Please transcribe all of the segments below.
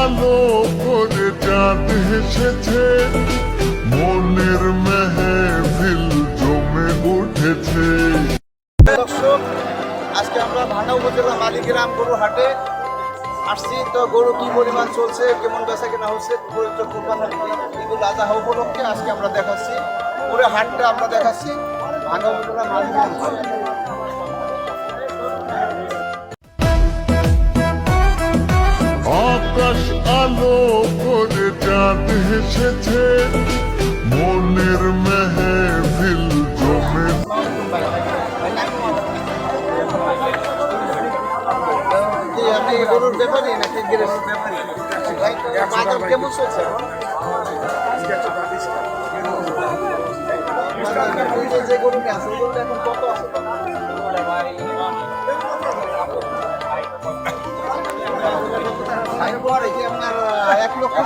আলো করে চাঁদ হেসেছে? মনের মেহফিল জমে উঠেছে। দর্শক, আজকে আমরা ভান্ডা উপজেলা মালিগ্রাম গরু হাটে আসছি। তো গরু কি পরিমাণ চলছে, কেমন বেচা কেনা হচ্ছে ঈদুল আজহা উপলক্ষে আজকে আমরা দেখাচ্ছি। পুরো হাটটা আমরা দেখাচ্ছি। ভান্ডা উপজেলা চাঁদ হেসেছে মনের মেহফিল জমে। কি আপনি গরুর নাকি ব্যাপারী ভাই, বাজার কেমন চলছে যে- গরুটা আছে? এক লক্ষ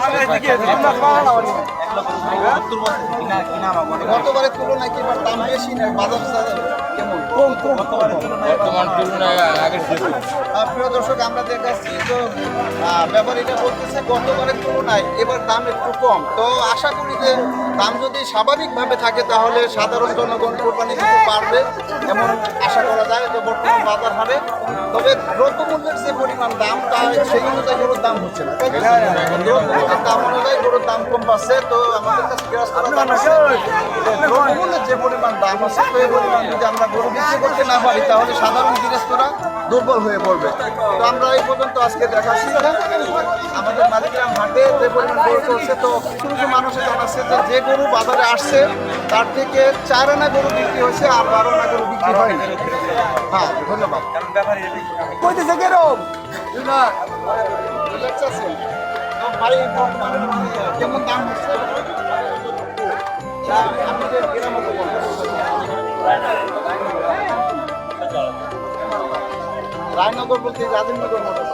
গতবারের তুলনায় কি দাম বেশি না বাজার কেমন? কম কম বর্তমান তুলনায় আগের প্রিয় দর্শক আমরা দেখাচ্ছি তো ব্যাপারীটা বলতেছে গতবারের তুলনায় এবার দাম একটু কম। তো আশা করি যে দাম যদি স্বাভাবিকভাবে থাকে তাহলে সাধারণ জনগণ কোরবানি দিতে পারবে এমন আশা করা যায় যে বর্তমান বাজার হারে। তবে দ্রব্যমূল্যের যে পরিমাণ দাম তা সেই অনুযায়ী গরুর দাম হচ্ছে না। দ্রব্যমূল্যের দাম অনুযায়ী গরুর দাম কম পাচ্ছে তো আমাদের কাছে দ্রব্যমূল্যের যে পরিমাণ দাম আছে এই পরিমাণ যদি আমরা গরু বিক্রি করতে না পারি, তাহলে সাধারণ গৃহস্থরা দুর্বল হয়ে পড়বে। তো আমরা এই পর্যন্ত আজকে দেখাচ্ছি। আমাদের মালিগ্রাম হাটে যে পরিমাণ গরু চলছে, তো কিছু কিছু মানুষে জানাচ্ছে যে যে গরু বাজারে আসছে, তার থেকে চার আনা গরু বিক্রি হয়েছে আর বারো আনা গরু বিক্রি হয়নি। হ্যাঁ ধন্যবাদ। কইতেছে কেরম মানে কেমন দাম হচ্ছে? গ্রামে রায়নগর বলতে রাজেন্দ্রনগর মোটামুটি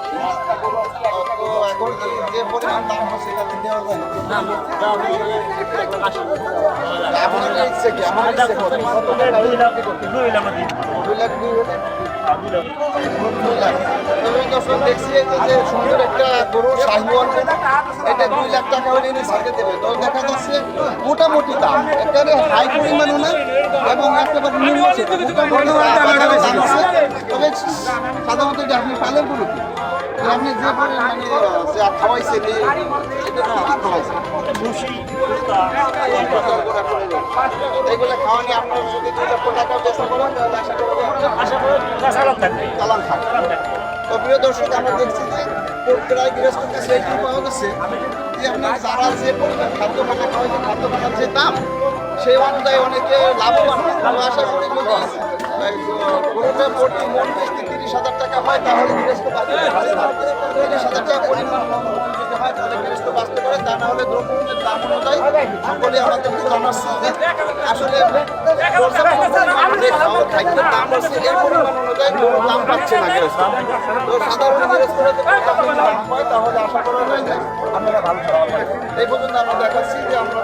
এখন যে- পরিমাণ দাম হচ্ছে দেখছি যে সুন্দর একটা এটা দুই লাখ টাকা মোটামুটি দাম। একেবারে হাই পরিমাণও না, এবং নিম্ন মোটামুটি বাজারে দাম আছে সাধারণত যে আপনি পালের গরু কি? যে আপনি যে খাওয়াইছেন এটা এইগুলো খাওয়া নিয়ে আপনার যদি দুই লক্ষ টাকা ব্যস্ত করেন তাহলে আশা করি চালান থাকে তো প্রিয় দর্শক আমরা দেখছি যে প্রায় গৃহস্থ কাছে এইটুকু পাওয়া গেছে। যে আপনার যারা যে পরিমাণ খাদ্য খানা খাওয়াইছে খাদ্য খানার যে দাম সেই অনুযায়ী অনেকে লাভবান আমি আশা করি যদি গরুটা প্রতি মন তিরিশ হাজার টাকা হয়, তাহলে তিরিশ হাজার টাকা পরিমাণ। বাঁচতে পারে, তা না হলে দ্রব্যমূল্যের দাম অনুযায়ী সকলে আমাদেরকে জানাচ্ছে যে আসলে আশা করা যায় যে আপনারা আমরা দেখাচ্ছি যে আমরা